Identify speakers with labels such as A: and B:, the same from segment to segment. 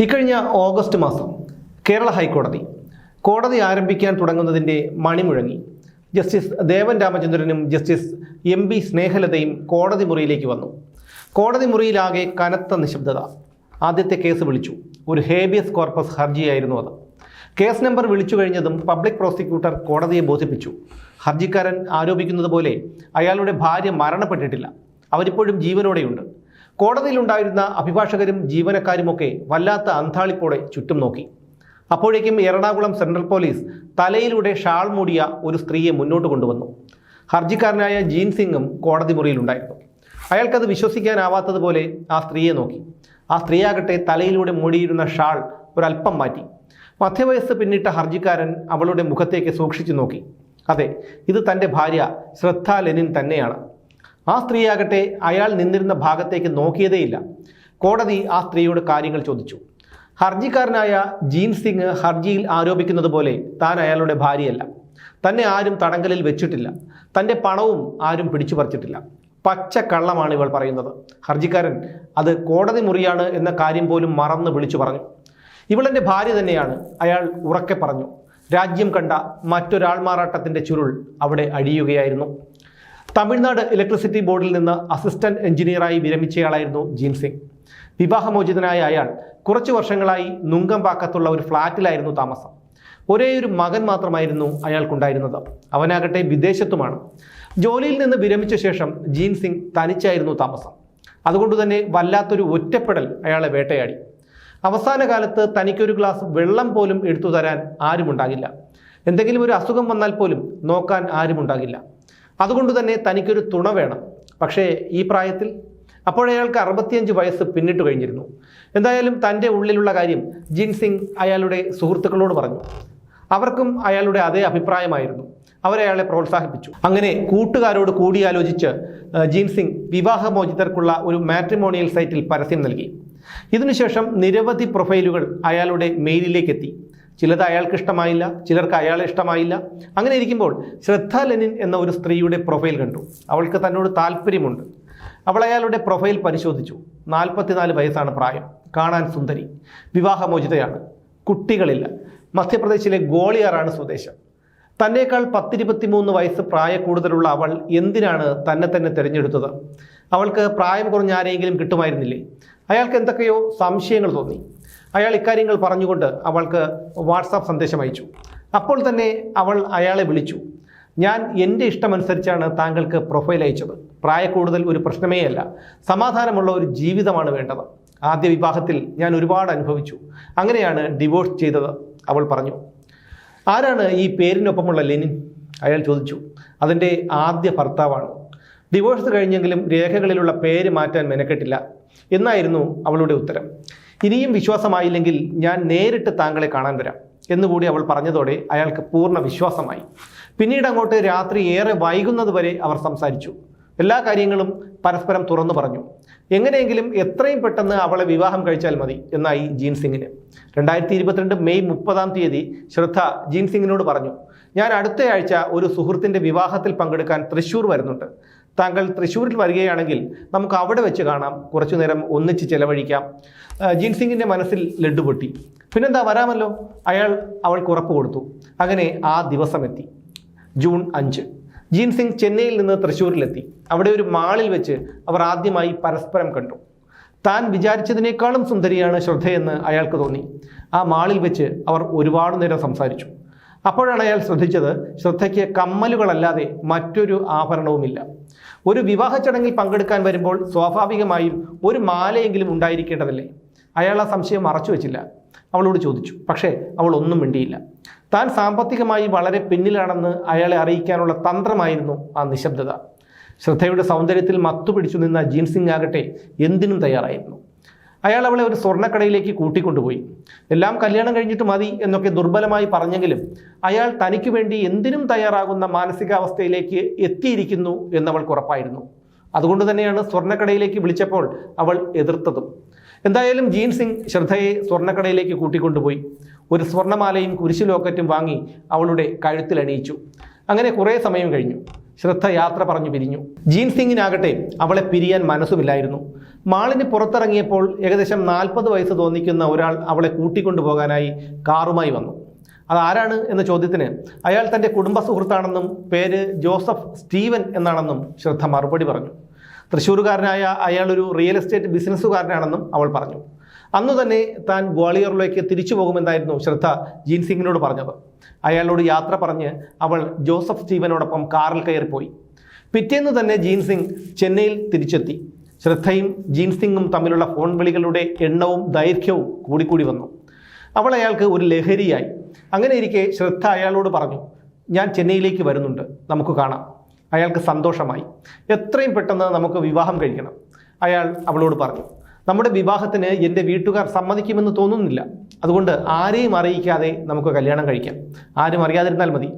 A: ഇക്കഴിഞ്ഞ ഓഗസ്റ്റ് മാസം കേരള ഹൈക്കോടതി കോടതി ആരംഭിക്കാൻ തുടങ്ങുന്നതിന്റെ മണിമുഴങ്ങി. ജസ്റ്റിസ് ദേവൻ രാമചന്ദ്രനും ജസ്റ്റിസ് എം ബി സ്നേഹലതയും കോടതി മുറിയിലേക്ക് വന്നു. കോടതി മുറിയിലാകെ കനത്ത നിശബ്ദത. ആദ്യത്തെ കേസ് വിളിച്ചു. ഒരു ഹേബിയസ് കോർപ്പസ് ഹർജിയായിരുന്നു അത്. കേസ് നമ്പർ വിളിച്ചു കഴിഞ്ഞതും പബ്ലിക് പ്രോസിക്യൂട്ടർ കോടതിയെ ബോധിപ്പിച്ചു. ഹർജിക്കാരൻ ആരോപിക്കുന്നത് പോലെ അയാളുടെ ഭാര്യ മരണപ്പെട്ടിട്ടില്ല. അവരിപ്പോഴും ജീവനോടെയുണ്ട്. കോടതിയിലുണ്ടായിരുന്ന അഭിഭാഷകരും ജീവനക്കാരുമൊക്കെ വല്ലാത്ത അന്താളിപ്പോടെ ചുറ്റും നോക്കി. അപ്പോഴേക്കും എറണാകുളം സെൻട്രൽ പോലീസ് തലയിലൂടെ ഷാൾ മൂടിയ ഒരു സ്ത്രീയെ മുന്നോട്ട് കൊണ്ടുവന്നു. ഹർജിക്കാരനായ ജീൻ സിംഗും കോടതി മുറിയിലുണ്ടായിരുന്നു. അയാൾക്കത് വിശ്വസിക്കാനാവാത്തതുപോലെ ആ സ്ത്രീയെ നോക്കി. ആ സ്ത്രീയാകട്ടെ തലയിലൂടെ മൂടിയിരുന്ന ഷാൾ ഒരല്പം മാറ്റി. മധ്യവയസ്സ് പിന്നിട്ട ഹർജിക്കാരൻ അവളുടെ മുഖത്തേക്ക് സൂക്ഷിച്ചു നോക്കി. അതെ ഇത് തന്റെ ഭാര്യ ശ്രദ്ധ ലെനിൻ തന്നെയാണ്. ആ സ്ത്രീയാകട്ടെ അയാൾ നിന്നിരുന്ന ഭാഗത്തേക്ക് നോക്കിയതേയില്ല. കോടതി ആ സ്ത്രീയോട് കാര്യങ്ങൾ ചോദിച്ചു. ഹർജിക്കാരനായ ജീൻ സിംഗ് ഹർജിയിൽ ആരോപിക്കുന്നത് പോലെ താൻ അയാളുടെ ഭാര്യയല്ല. തന്നെ ആരും തടങ്കലിൽ വെച്ചിട്ടില്ല. തന്റെ പണവും ആരും പിടിച്ചു പറിച്ചിട്ടില്ല. പച്ച കള്ളമാണ് ഇവൾ പറയുന്നത്. ഹർജിക്കാരൻ അത് കോടതി മുറിയാണ് എന്ന കാര്യം പോലും മറന്ന് വിളിച്ചു പറഞ്ഞു. ഇവളെന്റെ ഭാര്യ തന്നെയാണ് അയാൾ ഉറക്കെ പറഞ്ഞു. രാജ്യം കണ്ട മറ്റൊരാൾ മാറാട്ടത്തിന്റെ ചുരുൾ അവിടെ അഴിയുകയായിരുന്നു. തമിഴ്നാട് ഇലക്ട്രിസിറ്റി ബോർഡിൽ നിന്ന് അസിസ്റ്റന്റ് എഞ്ചിനീയറായി വിരമിച്ചയാളായിരുന്നു ജീൻ സിംഗ്. വിവാഹമോചിതനായ അയാൾ കുറച്ചു വർഷങ്ങളായി നുങ്കമ്പാക്കത്തുള്ള ഒരു ഫ്ളാറ്റിലായിരുന്നു താമസം. ഒരേ ഒരു മകൻ മാത്രമായിരുന്നു അയാൾക്കുണ്ടായിരുന്നത്. അവനാകട്ടെ വിദേശത്തുമാണ്. ജോലിയിൽ നിന്ന് വിരമിച്ച ശേഷം ജീൻ സിംഗ് തനിച്ചായിരുന്നു താമസം. അതുകൊണ്ട് തന്നെ വല്ലാത്തൊരു ഒറ്റപ്പെടൽ അയാളെ വേട്ടയാടി. അവസാന കാലത്ത് തനിക്കൊരു ഗ്ലാസ് വെള്ളം പോലും എടുത്തു തരാൻ ആരുമുണ്ടാകില്ല. എന്തെങ്കിലും ഒരു അസുഖം വന്നാൽ പോലും നോക്കാൻ ആരുമുണ്ടാകില്ല. അതുകൊണ്ട് തന്നെ തനിക്കൊരു തുണ വേണം. പക്ഷേ ഈ പ്രായത്തിൽ അപ്പോഴയാൾക്ക് അറുപത്തിയഞ്ച് വയസ്സ് പിന്നിട്ട് കഴിഞ്ഞിരുന്നു. എന്തായാലും തന്റെ ഉള്ളിലുള്ള കാര്യം ജിൻ സിംഗ് അയാളുടെ സുഹൃത്തുക്കളോട് പറഞ്ഞു. അവർക്കും അയാളുടെ അതേ അഭിപ്രായമായിരുന്നു. അവരയാളെ പ്രോത്സാഹിപ്പിച്ചു. അങ്ങനെ കൂട്ടുകാരോട് കൂടിയാലോചിച്ച് ഏഹ്, ജീൻ സിംഗ് വിവാഹമോചിതർക്കുള്ള ഒരു മാട്രിമോണിയൽ സൈറ്റിൽ പരസ്യം നൽകി. ഇതിനുശേഷം നിരവധി പ്രൊഫൈലുകൾ അയാളുടെ മെയിലിലേക്ക് എത്തി ചിലത് അയാൾക്ക് ഇഷ്ടമായില്ല ചിലർക്ക് അയാളെ ഇഷ്ടമായില്ല. അങ്ങനെ ഇരിക്കുമ്പോൾ ശ്രദ്ധ ലെനിൻ എന്ന ഒരു സ്ത്രീയുടെ പ്രൊഫൈൽ കണ്ടു. അവൾക്ക് തന്നോട് താല്പര്യമുണ്ട്. അവൾ അയാളുടെ പ്രൊഫൈൽ പരിശോധിച്ചു. നാൽപ്പത്തിനാല് വയസ്സാണ് പ്രായം. കാണാൻ സുന്ദരി. വിവാഹമോചിതയാണ്. കുട്ടികളില്ല. മധ്യപ്രദേശിലെ ഗോളിയാറാണ് സ്വദേശം. തന്നേക്കാൾ പത്തിരുപത്തിമൂന്ന് വയസ്സ് പ്രായ കൂടുതലുള്ള അവൾ എന്തിനാണ് തന്നെ തന്നെ തിരഞ്ഞെടുത്തത്? അവൾക്ക് പ്രായം കുറഞ്ഞ ആരെങ്കിലും കിട്ടുമായിരുന്നില്ലേ? അയാൾക്ക് എന്തൊക്കെയോ സംശയങ്ങൾ തോന്നി. അയാൾ ഇക്കാര്യങ്ങൾ പറഞ്ഞുകൊണ്ട് അവൾക്ക് വാട്സാപ്പ് സന്ദേശം അയച്ചു. അപ്പോൾ തന്നെ അവൾ അയാളെ വിളിച്ചു. ഞാൻ എന്റെ ഇഷ്ടമനുസരിച്ചാണ് താങ്കൾക്ക് പ്രൊഫൈൽ അയച്ചത്. പ്രായക്കൂടുതൽ ഒരു പ്രശ്നമേ അല്ല. സമാധാനമുള്ള ഒരു ജീവിതമാണ് വേണ്ടത്. ആദ്യ വിവാഹത്തിൽ ഞാൻ ഒരുപാട് അനുഭവിച്ചു. അങ്ങനെയാണ് ഡിവോഴ്സ് ചെയ്തത് അവൾ പറഞ്ഞു. ആരാണ് ഈ പേരിനൊപ്പമുള്ള ലെനിൻ? അയാൾ ചോദിച്ചു. അതിന്റെ ആദ്യ ഭർത്താവാണ്. ഡിവോഴ്സ് കഴിഞ്ഞെങ്കിലും രേഖകളിലുള്ള പേര് മാറ്റാൻ മെനക്കെട്ടില്ല. എന്നായിരുന്നു അവളുടെ ഉത്തരം. ഇനിയും വിശ്വാസമായില്ലെങ്കിൽ ഞാൻ നേരിട്ട് താങ്കളെ കാണാൻ വരാം എന്നുകൂടി അവൾ പറഞ്ഞതോടെ അയാൾക്ക് പൂർണ വിശ്വാസമായി. പിന്നീട് അങ്ങോട്ട് രാത്രി ഏറെ വൈകുന്നതുവരെ അവർ സംസാരിച്ചു. എല്ലാ കാര്യങ്ങളും പരസ്പരം തുറന്നു പറഞ്ഞു. എങ്ങനെയെങ്കിലും എത്രയും പെട്ടെന്ന് അവളെ വിവാഹം കഴിച്ചാൽ മതി എന്നായി ജീൻ സിംഗിന്. രണ്ടായിരത്തി ഇരുപത്തിരണ്ട് മെയ് മുപ്പതാം തീയതി ശ്രദ്ധ ജീൻ സിംഗിനോട് പറഞ്ഞു ഞാൻ അടുത്തയാഴ്ച ഒരു സുഹൃത്തിന്റെ വിവാഹത്തിൽ പങ്കെടുക്കാൻ തൃശ്ശൂർ വരുന്നുണ്ട്. താങ്കൾ തൃശ്ശൂരിൽ വരികയാണെങ്കിൽ നമുക്ക് അവിടെ വെച്ച് കാണാം. കുറച്ചു നേരം ഒന്നിച്ച് ചെലവഴിക്കാം. ജിൻസിംഗിന്റെ മനസ്സിൽ ലഡ്ഡു പൊട്ടി. പിന്നെന്താ വരാമല്ലോ? അയാൾ അവൾക്ക് ഉറപ്പ് കൊടുത്തു. അങ്ങനെ ആ ദിവസം എത്തി ജൂൺ അഞ്ച്. ജീൻ സിംഗ് ചെന്നൈയിൽ നിന്ന് തൃശ്ശൂരിലെത്തി. അവിടെ ഒരു മാളിൽ വെച്ച് അവർ ആദ്യമായി പരസ്പരം കണ്ടു. താൻ വിചാരിച്ചതിനേക്കാളും സുന്ദരിയാണ് ശ്രദ്ധയെന്ന് അയാൾക്ക് തോന്നി. ആ മാളിൽ വെച്ച് അവർ ഒരുപാട് നേരം സംസാരിച്ചു. അപ്പോഴാണ് അയാൾ ശ്രദ്ധിച്ചത് ശ്രദ്ധയ്ക്ക് കമ്മലുകളല്ലാതെ മറ്റൊരു ആഭരണവുമില്ല. ഒരു വിവാഹ ചടങ്ങിൽ പങ്കെടുക്കാൻ വരുമ്പോൾ സ്വാഭാവികമായും ഒരു മാലയെങ്കിലും ഉണ്ടായിരിക്കേണ്ടതല്ലേ? അയാൾ ആ സംശയം മറച്ചു വെച്ചില്ല. അവളോട് ചോദിച്ചു. പക്ഷേ അവൾ ഒന്നും മിണ്ടിയില്ല. താൻ സാമ്പത്തികമായി വളരെ പിന്നിലാണെന്ന് അയാളെ അറിയിക്കാനുള്ള തന്ത്രമായിരുന്നു ആ നിശബ്ദത. ശ്രദ്ധയുടെ സൗന്ദര്യത്തിൽ മത്തുപിടിച്ചു നിന്ന ജീൻസിംഗ് ആകട്ടെ എന്തിനും തയ്യാറായിരുന്നു. അയാൾ അവളെ ഒരു സ്വർണക്കടയിലേക്ക് കൂട്ടിക്കൊണ്ടുപോയി. എല്ലാം കല്യാണം കഴിഞ്ഞിട്ട് മതി എന്നൊക്കെ ദുർബലമായി പറഞ്ഞെങ്കിലും അയാൾ തനിക്ക് വേണ്ടി എന്തിനും തയ്യാറാകുന്ന മാനസികാവസ്ഥയിലേക്ക് എത്തിയിരിക്കുന്നു എന്നവൾക്ക് ഉറപ്പായിരുന്നു. അതുകൊണ്ട് തന്നെയാണ് സ്വർണക്കടയിലേക്ക് വിളിച്ചപ്പോൾ അവൾ എതിർത്തതും. എന്തായാലും ജീൻ സിംഗ് ശ്രദ്ധയെ സ്വർണക്കടയിലേക്ക് കൂട്ടിക്കൊണ്ടുപോയി. ഒരു സ്വർണമാലയും കുരിശു ലോക്കറ്റും വാങ്ങി അവളുടെ കഴുത്തിൽ അണിയിച്ചു അങ്ങനെ കുറേ സമയം കഴിഞ്ഞു. ശ്രദ്ധ യാത്ര പറഞ്ഞു പിരിഞ്ഞു. ജീൻ സിംഗിനാകട്ടെ അവളെ പിരിയാൻ മനസ്സുമില്ലായിരുന്നു. മാളിന് പുറത്തിറങ്ങിയപ്പോൾ ഏകദേശം നാൽപ്പത് വയസ്സ് തോന്നിക്കുന്ന ഒരാൾ അവളെ കൂട്ടിക്കൊണ്ടുപോകാനായി കാറുമായി വന്നു. അതാരാണ് എന്ന ചോദ്യത്തിന് അയാൾ തന്റെ കുടുംബ സുഹൃത്താണെന്നും പേര് ജോസഫ് സ്റ്റീവൻ എന്നാണെന്നും ശ്രദ്ധ മറുപടി പറഞ്ഞു. തൃശ്ശൂരുകാരനായ അയാൾ ഒരു റിയൽ എസ്റ്റേറ്റ് ബിസിനസ്സുകാരനാണെന്നും അവൾ പറഞ്ഞു. അന്നു തന്നെ താൻ ഗ്വാളിയറിലേക്ക് തിരിച്ചു പോകുമെന്നായിരുന്നു ശ്രദ്ധ ജീൻ സിംഗിനോട് പറഞ്ഞത്. അയാളോട് യാത്ര പറഞ്ഞ് അവൾ ജോസഫ് സ്റ്റീവനോടൊപ്പം കാറിൽ കയറിപ്പോയി. പിറ്റേന്ന് തന്നെ ജീൻ സിംഗ് ചെന്നൈയിൽ തിരിച്ചെത്തി. ശ്രദ്ധയും ജീൻ സിംഗും തമ്മിലുള്ള ഫോൺ വിളികളുടെ എണ്ണവും ദൈർഘ്യവും കൂടിക്കൂടി വന്നു. അവൾ അയാൾക്ക് ഒരു ലഹരിയായി. അങ്ങനെ ഇരിക്കെ ശ്രദ്ധ അയാളോട് പറഞ്ഞു ഞാൻ ചെന്നൈയിലേക്ക് വരുന്നുണ്ട്. നമുക്ക് കാണാം. അയാൾക്ക് സന്തോഷമായി. എത്രയും പെട്ടെന്ന് നമുക്ക് വിവാഹം കഴിക്കണം അയാൾ അവളോട് പറഞ്ഞു. നമ്മുടെ വിവാഹത്തിന് എന്റെ വീട്ടുകാർ സമ്മതിക്കുമെന്ന് തോന്നുന്നില്ല. അതുകൊണ്ട് ആരെയും അറിയിക്കാതെ നമുക്ക് കല്യാണം കഴിക്കാം. ആരും അറിയാതിരുന്നാൽ മതി.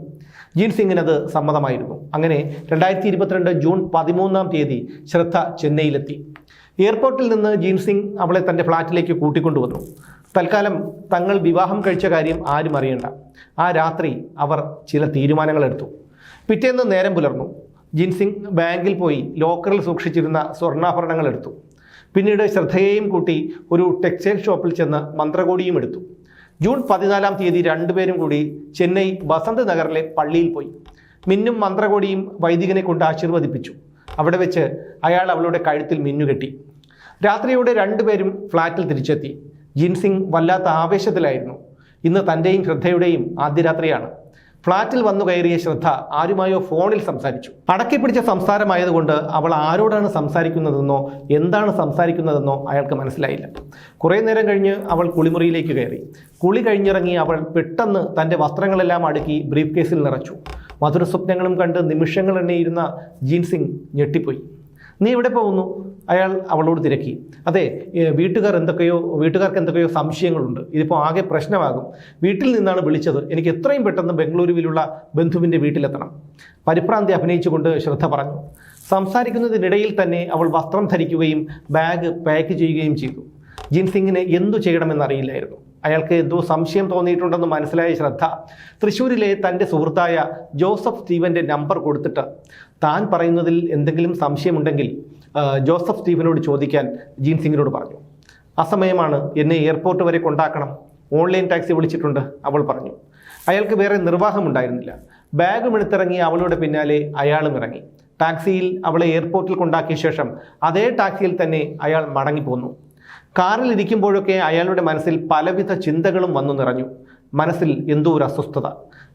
A: ജീൻ അത് സമ്മതമായിരുന്നു. അങ്ങനെ രണ്ടായിരത്തി ഇരുപത്തിരണ്ട് ജൂൺ പതിമൂന്നാം തീയതി ശ്രദ്ധ ചെന്നൈയിലെത്തി. എയർപോർട്ടിൽ നിന്ന് ജീൻ സിംഗ് അവളെ തന്റെ ഫ്ലാറ്റിലേക്ക് കൂട്ടിക്കൊണ്ടുവന്നു. തൽക്കാലം തങ്ങൾ വിവാഹം കഴിച്ച കാര്യം ആരും അറിയണ്ട. ആ രാത്രി അവർ ചില തീരുമാനങ്ങൾ എടുത്തു പിറ്റേന്ന് നേരം പുലർന്നു. ജിൻസിംഗ് ബാങ്കിൽ പോയി ലോക്കറിൽ സൂക്ഷിച്ചിരുന്ന സ്വർണാഭരണങ്ങൾ എടുത്തു പിന്നീട് ശ്രദ്ധയെയും കൂട്ടി ഒരു ടെക്സ്റ്റൈൽ ഷോപ്പിൽ ചെന്ന് മന്ത്രകോടിയും എടുത്തു. ജൂൺ പതിനാലാം തീയതി രണ്ടുപേരും കൂടി ചെന്നൈ ബസന്ത് നഗറിലെ പള്ളിയിൽ പോയി. മിന്നും മന്ത്രകോടിയും വൈദികനെ കൊണ്ട് ആശീർവദിപ്പിച്ചു. അവിടെ വെച്ച് അയാൾ അവളുടെ കഴുത്തിൽ മിന്നുകെട്ടി രാത്രിയോടെ രണ്ടുപേരും ഫ്ലാറ്റിൽ തിരിച്ചെത്തി. ജിൻസിംഗ് വല്ലാത്ത ആവേശത്തിലായിരുന്നു. ഇന്ന് തന്റെയും ശ്രദ്ധയുടെയും ആദ്യ രാത്രിയാണ് ഫ്ളാറ്റിൽ വന്നു കയറിയ ശ്രദ്ധ ആരുമായോ ഫോണിൽ സംസാരിച്ചു. അടക്കി പിടിച്ച സംസാരമായതുകൊണ്ട് അവൾ ആരോടാണ് സംസാരിക്കുന്നതെന്നോ എന്താണ് സംസാരിക്കുന്നതെന്നോ അയാൾക്ക് മനസ്സിലായില്ല. കുറേ നേരം കഴിഞ്ഞ് അവൾ കുളിമുറിയിലേക്ക് കയറി. കുളി കഴിഞ്ഞിറങ്ങി അവൾ പെട്ടെന്ന് തന്റെ വസ്ത്രങ്ങളെല്ലാം അടുക്കി ബ്രീഫ് കേസിൽ നിറച്ചു. മധുര സ്വപ്നങ്ങളും കണ്ട് നിമിഷങ്ങൾ എണ്ണിയിരുന്ന ജീൻസിംഗ് ഞെട്ടിപ്പോയി. നീ എവിടെ പോകുന്നു? അയാൾ അവളോട് തിരക്കി. അതെ വീട്ടുകാർ എന്തൊക്കെയോ വീട്ടുകാർക്ക് എന്തൊക്കെയോ സംശയങ്ങളുണ്ട്. ഇതിപ്പോൾ ആകെ പ്രശ്നമാകും. വീട്ടിൽ നിന്നാണ് വിളിച്ചത്. എനിക്ക് എത്രയും പെട്ടെന്ന് ബംഗളൂരുവിലുള്ള ബന്ധുവിന്റെ വീട്ടിലെത്തണം. പരിഭ്രാന്തി അഭിനയിച്ചുകൊണ്ട് ശ്രദ്ധ പറഞ്ഞു. സംസാരിക്കുന്നതിനിടയിൽ തന്നെ അവൾ വസ്ത്രം ധരിക്കുകയും ബാഗ് പാക്ക് ചെയ്യുകയും ചെയ്തു. ജിൻസിംഗിന് എന്തു ചെയ്യണമെന്നറിയില്ലായിരുന്നു. അയാൾക്ക് എന്തോ സംശയം തോന്നിയിട്ടുണ്ടെന്ന് മനസ്സിലായ ശ്രദ്ധ തൃശ്ശൂരിലെ തന്റെ സുഹൃത്തായ ജോസഫ് സ്റ്റീവന്റെ നമ്പർ കൊടുത്തിട്ട് താൻ പറയുന്നതിൽ എന്തെങ്കിലും സംശയമുണ്ടെങ്കിൽ ജോസഫ് സ്റ്റീഫനോട് ചോദിക്കാൻ ജീൻ സിംഗിനോട് പറഞ്ഞു. അസമയമാണ് എന്നെ എയർപോർട്ട് വരെ കൊണ്ടാക്കണം. ഓൺലൈൻ ടാക്സി വിളിച്ചിട്ടുണ്ട് അവൾ പറഞ്ഞു. അയാൾക്ക് വേറെ നിർവാഹമുണ്ടായിരുന്നില്ല. ബാഗും എടുത്തിറങ്ങി അവളുടെ പിന്നാലെ അയാളും ഇറങ്ങി. ടാക്സിയിൽ അവളെ എയർപോർട്ടിൽ കൊണ്ടാക്കിയ ശേഷം അതേ ടാക്സിയിൽ തന്നെ അയാൾ മടങ്ങിപ്പോന്നു. കാറിൽ ഇരിക്കുമ്പോഴൊക്കെ അയാളുടെ മനസ്സിൽ പലവിധ ചിന്തകളും വന്നു നിറഞ്ഞു. മനസ്സിൽ എന്തോ ഒരു അസ്വസ്ഥത.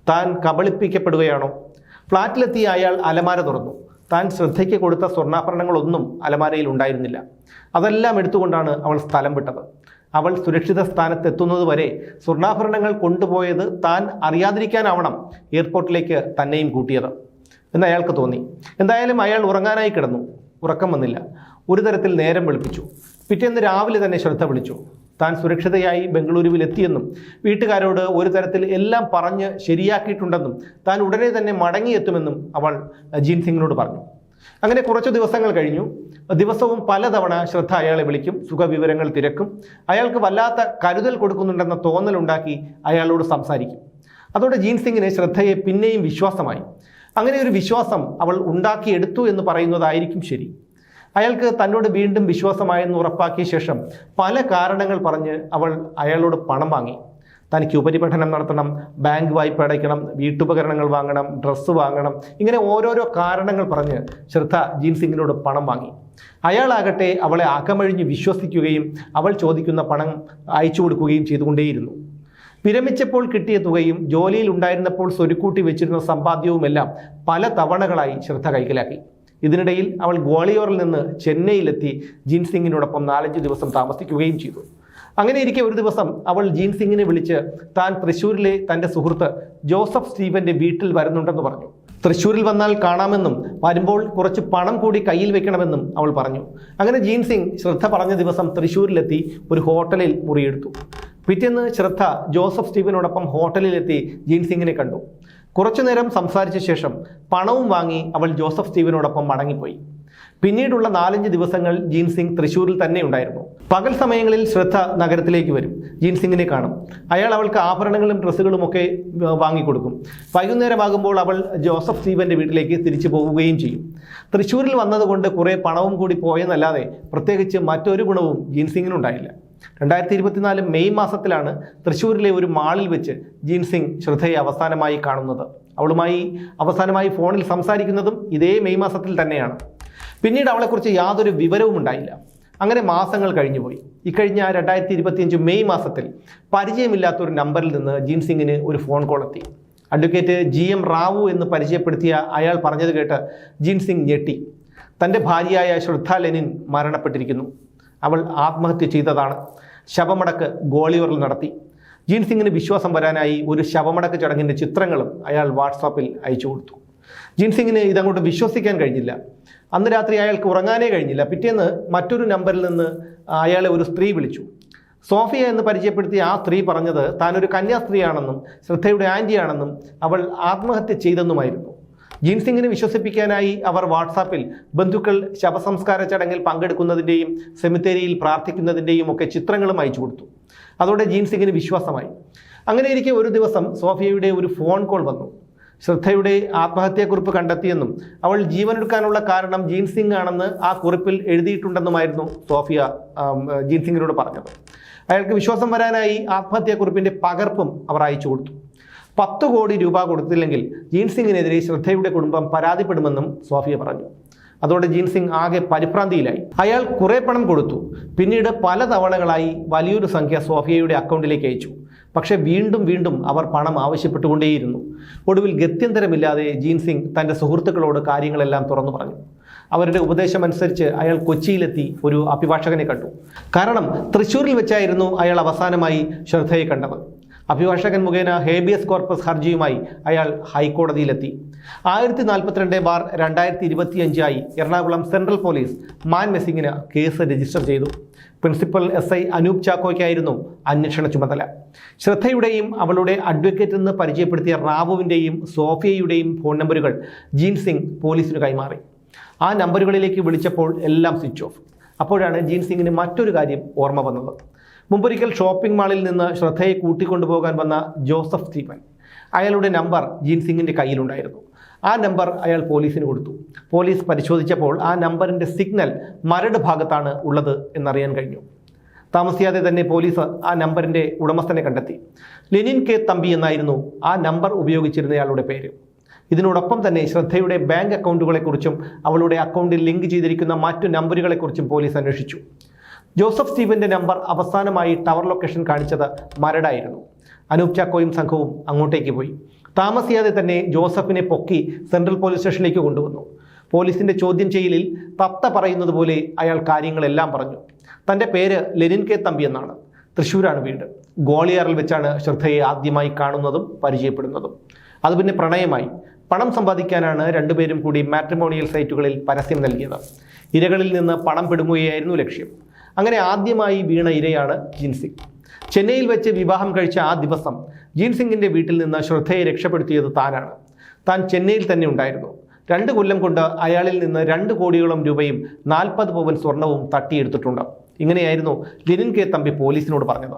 A: താൻ കബളിപ്പിക്കപ്പെടുകയാണോ? ഫ്ളാറ്റിലെത്തിയ അയാൾ അലമാര തുറന്നു. താൻ ശ്രദ്ധയ്ക്ക് കൊടുത്ത സ്വർണാഭരണങ്ങളൊന്നും അലമാരയിൽ ഉണ്ടായിരുന്നില്ല. അതെല്ലാം എടുത്തുകൊണ്ടാണ് അവൾ സ്ഥലം വിട്ടത്. അവൾ സുരക്ഷിത സ്ഥാനത്തെത്തുന്നത് വരെ സ്വർണാഭരണങ്ങൾ കൊണ്ടുപോയത് താൻ അറിയാതിരിക്കാനാവണം എയർപോർട്ടിലേക്ക് തന്നെയും കൂട്ടിയത്. എന്ന് അയാൾക്ക് തോന്നി. എന്തായാലും അയാൾ ഉറങ്ങാനായി കിടന്നു. ഉറക്കം വന്നില്ല. ഒരു തരത്തിൽ നേരം വെളുപ്പിച്ചു. പിറ്റേന്ന് രാവിലെ തന്നെ ശ്രദ്ധ വിളിച്ചു. താൻ സുരക്ഷിതയായി ബംഗളൂരുവിൽ എത്തിയെന്നും വീട്ടുകാരോട് ഒരു തരത്തിൽ എല്ലാം പറഞ്ഞ് ശരിയാക്കിയിട്ടുണ്ടെന്നും താൻ ഉടനെ തന്നെ മടങ്ങിയെത്തുമെന്നും അവൾ ജീൻ സിംഗിനോട് പറഞ്ഞു. അങ്ങനെ കുറച്ചു ദിവസങ്ങൾ കഴിഞ്ഞു. ദിവസവും പലതവണ ശ്രദ്ധ അയാളെ വിളിക്കും സുഖവിവരങ്ങൾ തിരക്കും. അയാൾക്ക് വല്ലാത്ത കരുതൽ കൊടുക്കുന്നുണ്ടെന്ന തോന്നലുണ്ടാക്കി അയാളോട് സംസാരിക്കും. അതോടെ ജീൻ സിംഗിന് ശ്രദ്ധയെ പിന്നെയും വിശ്വാസമായി. അങ്ങനെ ഒരു വിശ്വാസം അവൾ ഉണ്ടാക്കിയെടുത്തു എന്ന് പറയുന്നതായിരിക്കും ശരി. അയാൾക്ക് തന്നോട് വീണ്ടും വിശ്വാസമായെന്ന് ഉറപ്പാക്കിയ ശേഷം പല കാരണങ്ങൾ പറഞ്ഞ് അവൾ അയാളോട് പണം വാങ്ങി. തനിക്ക് ഉപരിപഠനം നടത്തണം ബാങ്ക് വായ്പ അടയ്ക്കണം വീട്ടുപകരണങ്ങൾ വാങ്ങണം ഡ്രസ്സ് വാങ്ങണം ഇങ്ങനെ ഓരോരോ കാരണങ്ങൾ പറഞ്ഞ് ശ്രദ്ധ ജീൻ സിംഗിനോട് പണം വാങ്ങി. അയാളാകട്ടെ അവളെ അകമഴിഞ്ഞ് വിശ്വസിക്കുകയും അവൾ ചോദിക്കുന്ന പണം അയച്ചു കൊടുക്കുകയും ചെയ്തുകൊണ്ടേയിരുന്നു. വിരമിച്ചപ്പോൾ കിട്ടിയ തുകയും ജോലിയിൽ ഉണ്ടായിരുന്നപ്പോൾ സ്വരുക്കൂട്ടി വെച്ചിരുന്ന സമ്പാദ്യവുമെല്ലാം പല തവണകളായി ശ്രദ്ധ കൈക്കലാക്കി. ഇതിനിടയിൽ അവൾ ഗ്വാളിയോറിൽ നിന്ന് ചെന്നൈയിലെത്തി ജീൻ സിംഗിനോടൊപ്പം നാലഞ്ച് ദിവസം താമസിക്കുകയും ചെയ്തു. അങ്ങനെ ഇരിക്കെ ഒരു ദിവസം അവൾ ജീൻ സിംഗിനെ വിളിച്ച് താൻ തൃശ്ശൂരിലെ തന്റെ സുഹൃത്ത് ജോസഫ് സ്റ്റീവന്റെ വീട്ടിൽ വരുന്നുണ്ടെന്ന് പറഞ്ഞു. തൃശ്ശൂരിൽ വന്നാൽ കാണാമെന്നും വരുമ്പോൾ കുറച്ച് പണം കൂടി കയ്യിൽ വെക്കണമെന്നും അവൾ പറഞ്ഞു. അങ്ങനെ ജീൻ സിംഗ് ശ്രദ്ധ പറഞ്ഞ ദിവസം തൃശ്ശൂരിലെത്തി ഒരു ഹോട്ടലിൽ മുറിയെടുത്തു. പിറ്റേന്ന് ശ്രദ്ധ ജോസഫ് സ്റ്റീവനോടൊപ്പം ഹോട്ടലിലെത്തി ജീൻ സിംഗിനെ കണ്ടു. കുറച്ചുനേരം സംസാരിച്ച ശേഷം പണവും വാങ്ങി അവൾ ജോസഫ് സ്റ്റീവനോടൊപ്പം മടങ്ങിപ്പോയി. പിന്നീടുള്ള നാലഞ്ച് ദിവസങ്ങൾ ജീൻസിംഗ് തൃശ്ശൂരിൽ തന്നെ ഉണ്ടായിരുന്നു. പകൽ സമയങ്ങളിൽ ശ്രദ്ധ നഗരത്തിലേക്ക് വരും. ജീൻസിംഗിനെ കാണും. അയാൾ അവൾക്ക് ആഭരണങ്ങളും ഡ്രസ്സുകളും ഒക്കെ വാങ്ങിക്കൊടുക്കും. വൈകുന്നേരമാകുമ്പോൾ അവൾ ജോസഫ് സ്റ്റീവന്റെ വീട്ടിലേക്ക് തിരിച്ചു പോവുകയും ചെയ്യും. തൃശ്ശൂരിൽ വന്നതുകൊണ്ട് കുറേ പണവും കൂടി പോയെന്നല്ലാതെ പ്രത്യേകിച്ച് മറ്റൊരു ഗുണവും ജീൻ സിംഗിനുണ്ടായില്ല. രണ്ടായിരത്തി ഇരുപത്തിനാല് മെയ് മാസത്തിലാണ് തൃശ്ശൂരിലെ ഒരു മാളിൽ വെച്ച് ജീൻ സിംഗ് ശ്രദ്ധയെ അവസാനമായി കാണുന്നത്. അവളുമായി അവസാനമായി ഫോണിൽ സംസാരിക്കുന്നതും ഇതേ മെയ് മാസത്തിൽ തന്നെയാണ്. പിന്നീട് അവളെക്കുറിച്ച് യാതൊരു വിവരവും ഉണ്ടായില്ല. അങ്ങനെ മാസങ്ങൾ കഴിഞ്ഞുപോയി. ഇക്കഴിഞ്ഞ രണ്ടായിരത്തി ഇരുപത്തിയഞ്ച് മെയ് മാസത്തിൽ പരിചയമില്ലാത്ത ഒരു നമ്പറിൽ നിന്ന് ജീൻ സിംഗിന് ഒരു ഫോൺ കോൾ എത്തി. അഡ്വക്കേറ്റ് ജി എം റാവു എന്ന് പരിചയപ്പെടുത്തിയ അയാൾ പറഞ്ഞത് കേട്ട് ജീൻ സിംഗ് ഞെട്ടി. തന്റെ ഭാര്യയായ ശ്രദ്ധ ലെനിൻ മരണപ്പെട്ടിരിക്കുന്നു. അവൾ ആത്മഹത്യ ചെയ്തതാണ്. ശവമടക്ക് ഗോളിയോറിൽ നടത്തി. ജീൻ സിംഗിന് വിശ്വാസം വരാനായി ഒരു ശവമടക്ക് ചടങ്ങിന്റെ ചിത്രങ്ങളും അയാൾ വാട്സാപ്പിൽ അയച്ചു കൊടുത്തു. ജീൻ സിംഗിന് ഇതങ്ങോട്ട് വിശ്വസിക്കാൻ കഴിഞ്ഞില്ല. അന്ന് രാത്രി അയാൾക്ക് ഉറങ്ങാനേ കഴിഞ്ഞില്ല. പിറ്റേന്ന് മറ്റൊരു നമ്പറിൽ നിന്ന് അയാളെ ഒരു സ്ത്രീ വിളിച്ചു. സോഫിയ എന്ന് പരിചയപ്പെടുത്തിയ ആ സ്ത്രീ പറഞ്ഞത് താനൊരു കന്യാസ്ത്രീയാണെന്നും ശ്രദ്ധയുടെ ആന്റിയാണെന്നും അവൾ ആത്മഹത്യ ചെയ്തെന്നുമായിരുന്നു. ജീൻ സിംഗിനെ വിശ്വസിപ്പിക്കാനായി അവർ വാട്സാപ്പിൽ ബന്ധുക്കൾ ശവസംസ്കാര ചടങ്ങിൽ പങ്കെടുക്കുന്നതിന്റെയും സെമിത്തേരിയിൽ പ്രാർത്ഥിക്കുന്നതിന്റെയും ഒക്കെ ചിത്രങ്ങളും അയച്ചു കൊടുത്തു. അതോടെ ജീൻ സിംഗിന് വിശ്വാസമായി. അങ്ങനെ ഇരിക്കെ ഒരു ദിവസം സോഫിയയുടെ ഒരു ഫോൺ കോൾ വന്നു. ശ്രദ്ധയുടെ ആത്മഹത്യാക്കുറിപ്പ് കണ്ടെത്തിയെന്നും അവൾ ജീവനെടുക്കാനുള്ള കാരണം ജീൻ സിംഗ് ആണെന്ന് ആ കുറിപ്പിൽ എഴുതിയിട്ടുണ്ടെന്നുമായിരുന്നു സോഫിയ ജീൻ സിംഗിനോട് പറഞ്ഞത്. അയാൾക്ക് വിശ്വാസം വരാനായി ആത്മഹത്യാക്കുറിപ്പിന്റെ പകർപ്പും അവർ അയച്ചു കൊടുത്തു. പത്ത് കോടി രൂപ കൊടുത്തില്ലെങ്കിൽ ജീൻ സിംഗിനെതിരെ ശ്രദ്ധയുടെ കുടുംബം പരാതിപ്പെടുമെന്നും സോഫിയ പറഞ്ഞു. അതോടെ ജീൻസിംഗ് ആകെ പരിഭ്രാന്തിയിലായി. അയാൾ കുറെ പണം കൊടുത്തു. പിന്നീട് പല തവണകളായി വലിയൊരു സംഖ്യ സോഫിയയുടെ അക്കൗണ്ടിലേക്ക് അയച്ചു. പക്ഷെ വീണ്ടും വീണ്ടും അവർ പണം ആവശ്യപ്പെട്ടുകൊണ്ടേയിരുന്നു. ഒടുവിൽ ഗത്യന്തരമില്ലാതെ ജീൻസിംഗ് തന്റെ സുഹൃത്തുക്കളോട് കാര്യങ്ങളെല്ലാം തുറന്നു പറഞ്ഞു. അവരുടെ ഉപദേശമനുസരിച്ച് അയാൾ കൊച്ചിയിലെത്തി ഒരു അഭിഭാഷകനെ കണ്ടു. കാരണം തൃശ്ശൂരിൽ വെച്ചായിരുന്നു അയാൾ അവസാനമായി ശ്രദ്ധയെ കണ്ടത്. അഭിഭാഷകൻ മുഖേന ഹേബിയസ് കോർപ്പസ് ഹർജിയുമായി അയാൾ ഹൈക്കോടതിയിലെത്തി. ആയിരത്തി നാൽപ്പത്തിരണ്ട് ബാർ രണ്ടായിരത്തി ഇരുപത്തിയഞ്ചായി എറണാകുളം സെൻട്രൽ പോലീസ് മാൻ മെസ്സിങ്ങിന് കേസ് രജിസ്റ്റർ ചെയ്തു. പ്രിൻസിപ്പൽ എസ് ഐ അനൂപ് ചാക്കോയ്ക്കായിരുന്നു അന്വേഷണ ചുമതല. ശ്രദ്ധയുടെയും അവളുടെ അഡ്വക്കേറ്റ് എന്ന് പരിചയപ്പെടുത്തിയ റാവുവിന്റെയും സോഫിയയുടെയും ഫോൺ നമ്പറുകൾ ജീൻ സിംഗ് പോലീസിന് കൈമാറി. ആ നമ്പറുകളിലേക്ക് വിളിച്ചപ്പോൾ എല്ലാം സ്വിച്ച് ഓഫ്. അപ്പോഴാണ് ജീൻ സിംഗിന് മറ്റൊരു കാര്യം ഓർമ്മ വന്നത്. മുമ്പൊരിക്കൽ ഷോപ്പിംഗ് മാളിൽ നിന്ന് ശ്രദ്ധയെ കൂട്ടിക്കൊണ്ടുപോകാൻ വന്ന ജോസഫ് സ്റ്റീഫൻ. അയാളുടെ നമ്പർ ജീൻ സിംഗിന്റെ കയ്യിലുണ്ടായിരുന്നു. ആ നമ്പർ അയാൾ പോലീസിന് കൊടുത്തു. പോലീസ് പരിശോധിച്ചപ്പോൾ ആ നമ്പറിന്റെ സിഗ്നൽ മരട് ഭാഗത്താണ് ഉള്ളത് എന്നറിയാൻ കഴിഞ്ഞു. താമസിയാതെ തന്നെ പോലീസ് ആ നമ്പറിന്റെ ഉടമസ്ഥനെ കണ്ടെത്തി. ലെനിൻ കെ തമ്പി എന്നായിരുന്നു ആ നമ്പർ ഉപയോഗിച്ചിരുന്നയാളുടെ പേര്. ഇതിനോടൊപ്പം തന്നെ ശ്രദ്ധയുടെ ബാങ്ക് അക്കൗണ്ടുകളെക്കുറിച്ചും അവളുടെ അക്കൗണ്ടിൽ ലിങ്ക് ചെയ്തിരിക്കുന്ന മറ്റു നമ്പറുകളെക്കുറിച്ചും പോലീസ് അന്വേഷിച്ചു. ജോസഫ് സ്റ്റീവന്റെ നമ്പർ അവസാനമായി ടവർ ലൊക്കേഷൻ കാണിച്ചത് മരടായിരുന്നു. അനൂപ് ചാക്കോയും സംഘവും അങ്ങോട്ടേക്ക് പോയി. താമസിയാതെ തന്നെ ജോസഫിനെ പൊക്കി സെൻട്രൽ പോലീസ് സ്റ്റേഷനിലേക്ക് കൊണ്ടുവന്നു. പോലീസിന്റെ ചോദ്യം ചെയ്യലിൽ തത്ത പറയുന്നത് പോലെ അയാൾ കാര്യങ്ങളെല്ലാം പറഞ്ഞു. തന്റെ പേര് ലെനിൻ കെ തമ്പി എന്നാണ്. തൃശ്ശൂരാണ് വീട്. ഗോളിയാറിൽ വെച്ചാണ് ശ്രദ്ധയെ ആദ്യമായി കാണുന്നതും പരിചയപ്പെടുന്നതും. അത് പിന്നെ പ്രണയമായി. പണം സമ്പാദിക്കാനാണ് രണ്ടുപേരും കൂടി മാട്രിമോണിയൽ സൈറ്റുകളിൽ പരസ്യം നൽകിയത്. ഇരകളിൽ നിന്ന് പണം പിടുങ്ങുകയായിരുന്നു ലക്ഷ്യം. അങ്ങനെ ആദ്യമായി വീണ ഇരയാണ് ജിൻസിംഗ് ചെന്നൈയിൽ വെച്ച് വിവാഹം കഴിച്ച ആ ദിവസം ജിൻസിംഗിന്റെ വീട്ടിൽ നിന്ന് ശ്രദ്ധയെ രക്ഷപ്പെടുത്തിയത് താനാണ്. താൻ ചെന്നൈയിൽ തന്നെ ഉണ്ടായിരുന്നു. രണ്ട് കൊല്ലം കൊണ്ട് അയാളിൽ നിന്ന് രണ്ട് കോടിയോളം രൂപയും നാൽപ്പത് പവൻ സ്വർണവും തട്ടിയെടുത്തിട്ടുണ്ട്. ഇങ്ങനെയായിരുന്നു ലിനിൻ കെ തമ്പി പോലീസിനോട് പറഞ്ഞത്.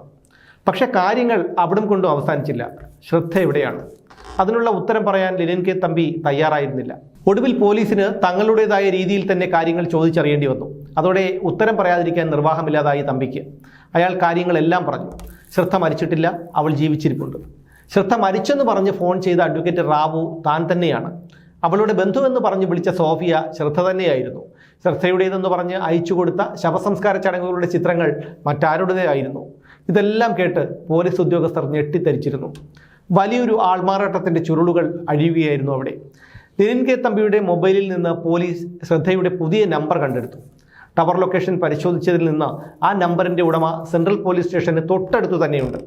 A: പക്ഷേ കാര്യങ്ങൾ അവിടം കൊണ്ടും അവസാനിച്ചില്ല. ശ്രദ്ധ എവിടെയാണ്? അതിനുള്ള ഉത്തരം പറയാൻ ലിനിൻ കെ തമ്പി തയ്യാറായിരുന്നില്ല. ഒടുവിൽ പോലീസിന് തങ്ങളുടേതായ രീതിയിൽ തന്നെ കാര്യങ്ങൾ ചോദിച്ചറിയേണ്ടി വന്നു. അതോടെ ഉത്തരം പറയാതിരിക്കാൻ നിർവാഹമില്ലാതായി തമ്പിക്ക്. അയാൾ കാര്യങ്ങളെല്ലാം പറഞ്ഞു. ശ്രദ്ധ മരിച്ചിട്ടില്ല അവൾ ജീവിച്ചിരിപ്പുണ്ട്. ശ്രദ്ധ മരിച്ചെന്ന് പറഞ്ഞ് ഫോൺ ചെയ്ത അഡ്വക്കേറ്റ് റാവു താൻ തന്നെയാണ്. അവളുടെ ബന്ധുവെന്ന് പറഞ്ഞ് വിളിച്ച സോഫിയ ശ്രദ്ധ തന്നെയായിരുന്നു. ശ്രദ്ധയുടേതെന്ന് പറഞ്ഞ് അയച്ചു കൊടുത്ത ശവസംസ്കാര ചടങ്ങുകളുടെ ചിത്രങ്ങൾ മറ്റാരുടേതായിരുന്നു. ഇതെല്ലാം കേട്ട് പോലീസ് ഉദ്യോഗസ്ഥർ ഞെട്ടിത്തരിച്ചിരുന്നു. വലിയൊരു ആൾമാറാട്ടത്തിന്റെ ചുരുളുകൾ അഴിയുകയായിരുന്നു അവിടെ. ലിനിൻ കെ തമ്പിയുടെ മൊബൈലിൽ നിന്ന് പോലീസ് ശ്രദ്ധയുടെ പുതിയ നമ്പർ കണ്ടെടുത്തു. ടവർ ലൊക്കേഷൻ പരിശോധിച്ചതിൽ നിന്ന് ആ നമ്പറിന്റെ ഉടമ സെൻട്രൽ പോലീസ് സ്റ്റേഷന് തൊട്ടടുത്തു തന്നെയുണ്ട്.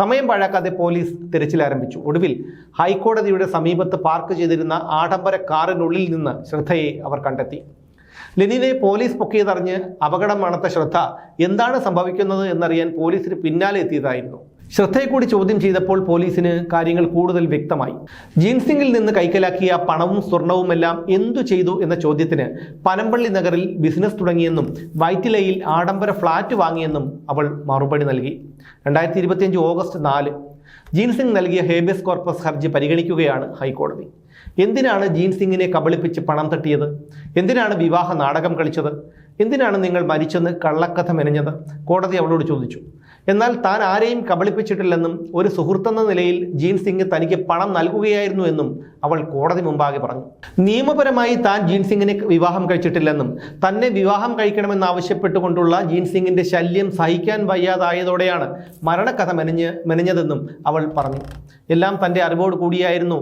A: സമയം പാഴാക്കാതെ പോലീസ് തിരച്ചിൽ ആരംഭിച്ചു. ഒടുവിൽ ഹൈക്കോടതിയുടെ സമീപത്ത് പാർക്ക് ചെയ്തിരുന്ന ആഡംബര കാറിനുള്ളിൽ നിന്ന് ശ്രദ്ധയെ അവർ കണ്ടെത്തി. ലെനിനെ പോലീസ് പൊക്കിയതറിഞ്ഞ് അപകടം മണത്ത ശ്രദ്ധ എന്താണ് സംഭവിക്കുന്നത് എന്നറിയാൻ പോലീസിന് പിന്നാലെ എത്തിയതായിരുന്നു. ശ്രദ്ധയെ കൂടി ചോദ്യം ചെയ്തപ്പോൾ പോലീസിന് കാര്യങ്ങൾ കൂടുതൽ വ്യക്തമായി. ജീൻസിംഗിൽ നിന്ന് കൈക്കലാക്കിയ പണവും സ്വർണവുമെല്ലാം എന്തു ചെയ്തു എന്ന ചോദ്യത്തിന് പനമ്പള്ളി നഗറിൽ ബിസിനസ് തുടങ്ങിയെന്നും വൈറ്റിലയിൽ ആഡംബര ഫ്ളാറ്റ് വാങ്ങിയെന്നും അവൾ മറുപടി നൽകി. രണ്ടായിരത്തി ഇരുപത്തിയഞ്ച് ഓഗസ്റ്റ് നാല് ജീൻസിംഗ് നൽകിയ ഹേബിയസ് കോർപ്പസ് ഹർജി പരിഗണിക്കുകയാണ് ഹൈക്കോടതി. എന്തിനാണ് ജീൻസിംഗിനെ കബളിപ്പിച്ച് പണം തട്ടിയത്? എന്തിനാണ് വിവാഹ നാടകം കളിച്ചത്? എന്തിനാണ് നിങ്ങൾ മരിച്ചെന്ന് കള്ളക്കഥ മെനഞ്ഞത്? കോടതി അവളോട് ചോദിച്ചു. എന്നാൽ താൻ ആരെയും കബളിപ്പിച്ചിട്ടില്ലെന്നും ഒരു സുഹൃത്തെന്ന നിലയിൽ ജീൻ സിംഗ് തനിക്ക് പണം നൽകുകയായിരുന്നു എന്നും അവൾ കോടതി മുമ്പാകെ പറഞ്ഞു. നിയമപരമായി താൻ ജീൻ സിംഗിനെ വിവാഹം കഴിച്ചിട്ടില്ലെന്നും തന്നെ വിവാഹം കഴിക്കണമെന്നാവശ്യപ്പെട്ടുകൊണ്ടുള്ള ജീൻ സിംഗിന്റെ ശല്യം സഹിക്കാൻ വയ്യാതായതോടെയാണ് മരണക്കഥ മെനഞ്ഞ് മെനഞ്ഞതെന്നും അവൾ പറഞ്ഞു. എല്ലാം തന്റെ അറിവോട് കൂടിയായിരുന്നു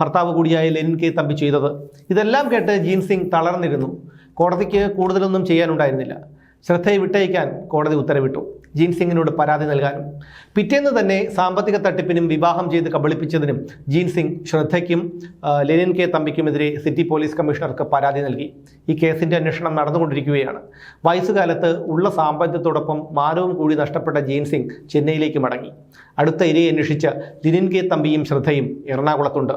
A: ഭർത്താവ് കൂടിയായ ലെനിൻ കെ തമ്പി ചെയ്തത്. ഇതെല്ലാം കേട്ട് ജീൻ സിംഗ് തളർന്നിരുന്നു. കോടതിക്ക് കൂടുതലൊന്നും ചെയ്യാനുണ്ടായിരുന്നില്ല. ശ്രദ്ധയെ വിട്ടയക്കാൻ കോടതി ഉത്തരവിട്ടു. ജീൻ സിംഗിനോട് പരാതി നൽകാനും. പിറ്റേന്ന് തന്നെ സാമ്പത്തിക തട്ടിപ്പിനും വിവാഹം ചെയ്ത് കബളിപ്പിച്ചതിനും ജീൻ സിംഗ് ശ്രദ്ധയ്ക്കും ലെനിൻ കെ തമ്പിക്കുമെതിരെ സിറ്റി പോലീസ് കമ്മീഷണർക്ക് പരാതി നൽകി. ഈ കേസിന്റെ അന്വേഷണം നടന്നുകൊണ്ടിരിക്കുകയാണ്. വയസ്സുകാലത്ത് ഉള്ള സാമ്പത്തികത്തോടൊപ്പം മാനവും കൂടി നഷ്ടപ്പെട്ട ജീൻ സിംഗ് ചെന്നൈയിലേക്ക് മടങ്ങി. അടുത്ത ഇരയെ അന്വേഷിച്ച ലിനിൻ കെ തമ്പിയും ശ്രദ്ധയും എറണാകുളത്തുണ്ട്.